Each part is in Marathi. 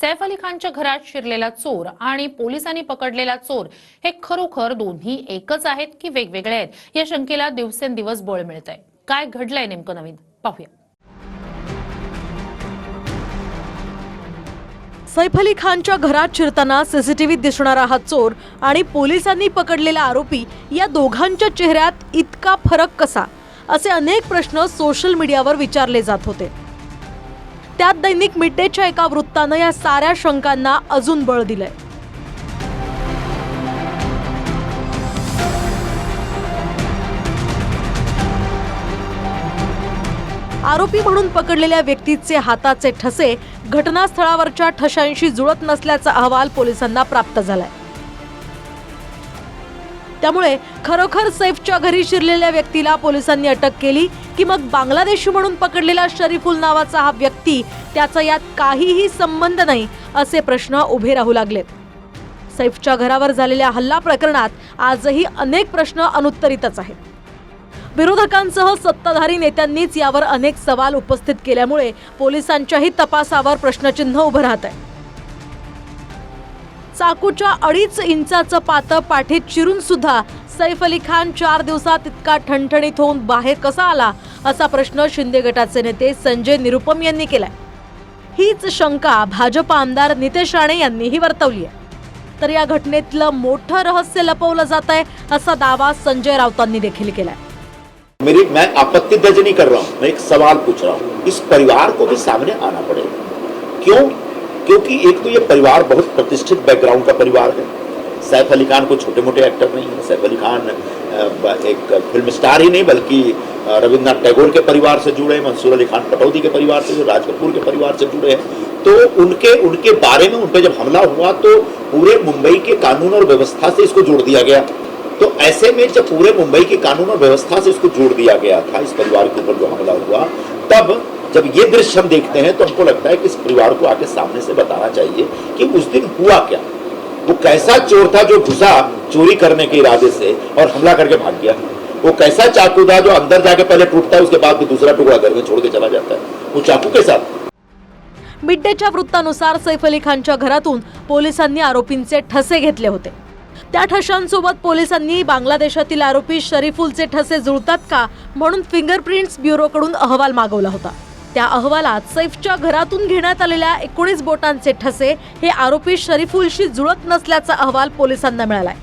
सैफ अली खानच्या घरात शिरलेला चोर आणि पोलिसांनी पकडलेला चोर हे खरोखर दोन्ही एकच आहेत की वेगवेगळे आहेत? या शंकेला दिवसेंदिवस बळ मिळत आहे काय घडलंय नेमकं नवीन? पाहूया. सैफ अली खानच्या घरात शिरताना सीसीटीव्हीत दिसणारा हा चोर आणि पोलिसांनी पकडलेला आरोपी या दोघांच्या चेहऱ्यात इतका फरक कसा? असे अनेक प्रश्न सोशल मीडियावर विचारले जात होते. त्यात दैनिक मिड्डेच्या एका वृत्तानं या साऱ्या शंकांना अजून बळ दिलंय. आरोपी म्हणून पकडलेल्या व्यक्तीचे हाताचे ठसे घटनास्थळावरच्या ठशांशी जुळत नसल्याचा अहवाल पोलिसांना प्राप्त झालाय. त्यामुळे खरोखर सैफच्या घरी शिरलेल्या व्यक्तीला पोलिसांनी अटक केली की मग बांगलादेशी म्हणून पकडलेला शरीफुल नावाचा हा व्यक्ती त्याचा यात काहीही संबंध नाही असे प्रश्न उभे राहू लागलेत. सैफच्या घरावर झालेल्या हल्ला प्रकरणात आजही अनेक प्रश्न अनुत्तरितच आहेत. विरोधकांसह सत्ताधारी नेत्यांनीच यावर अनेक सवाल उपस्थित केल्यामुळे पोलिसांच्याही तपासावर प्रश्नचिन्ह उभं राहत आहे. चाकूच्या अडीच इंचाचं पातं पाठीत चिरून सुद्धा सैफ अली खान चार दिवसात इतका ठणठणीत होऊन बाहेर कसा आला असा प्रश्न शिंदे गटाचे नेते संजय निरुपम यांनी केलाय. हीच शंका भाजप आमदार नितेश राणे यांनीही वर्तवली आहे. तर या घटनेतलं मोठं रहस्य लपवलं जात आहे असा दावा संजय राऊतांनी देखील केलाय. मेरी मैं आपत्ति दर्ज नहीं कर रहा हूँ मैं एक सवाल पूछ रहा हूँ. इस परिवार को भी सामने आना पड़ेगा. क्यों? क्योंकि एक तो ये परिवार बहुत प्रतिष्ठित बैकग्राउंड का परिवार है। सैफ अली खान कोई छोटे मोटे एक्टर नहीं है। सैफ अली खान एक फ़िल्म स्टार ही नहीं, बल्कि रविन्द्रनाथ टैगोर के परिवार से जुड़े हैं, मंसूर अली खान पटौदी के परिवार से, राज कपूर के परिवार से जुड़े हैं। तो उनके उनके बारे में उन पर जब हमला हुआ तो पूरे मुंबई के कानून और व्यवस्था से इसको जोड़ दिया गया। तो ऐसे में जब पूरे मुंबई के कानून और व्यवस्था से इसको जोड़ दिया गया था, इस परिवार के ऊपर जो हमला हुआ, तब जब ये दृश्य हम देखते हैं तो हमको लगता है कि इस परिवार को आके सामने से बताना चाहिए कि उस दिन हुआ क्या। वो कैसा चोर था जो घुसा चोरी करने के इरादे से और हमला करके भाग गया। वो कैसा चाकू था जो अंदर जाके पहले टूटता है उसके बाद भी दूसरा टुकड़ा करके छोड़ के चला जाता है। वो चाकू के साथ। मिड्डेच्या वृत्तानुसार सैफ अली खानच्या घरातून पोलिसांनी आरोपींचे ठसे घेतले होते. त्या ठशांसोबत पोलिसांनी बांगलादेशातील आरोपी शरीफुलचे ठसे जुळतात का म्हणून फिंगरप्रिंट्स ब्युरोकडून अहवाल मागवला होता. त्या अहवालात सैफच्या घरातून घेण्यात आलेल्या एकोणीस बोटांचे ठसे हे आरोपी शरीफुलशी जुळत नसल्याचा अहवाल पोलिसांना मिळालाय.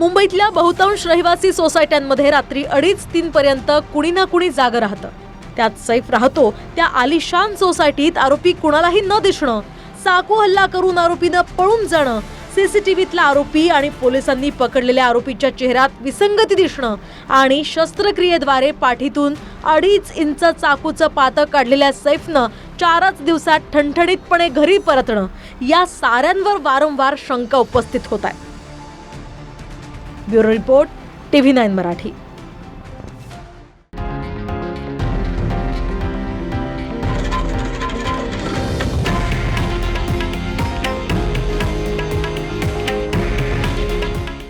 मुंबईतल्या बहुतांश रहिवासी सोसायट्यांमध्ये रात्री अडीच तीन पर्यंत कुणी ना कुणी जाग राहतं. त्यात सैफ राहतो त्या आलिशान सोसायटीत आरोपी कुणालाही न दिसणं चाकू हल्ला करून आरोपीनं पळून जाणं सीसीटीव्हीतला आरोपी आणि पोलिसांनी पकडलेल्या आरोपीच्या चेहऱ्यात विसंगती दिसणं आणि शस्त्रक्रियेद्वारे पाठीतून अडीच इंच चाकूचं पातं काढलेल्या सैफनं चारच दिवसात ठणठणीतपणे घरी परतणं या साऱ्यांवर वारंवार शंका उपस्थित होत आहे bureau report TV nine Marathi.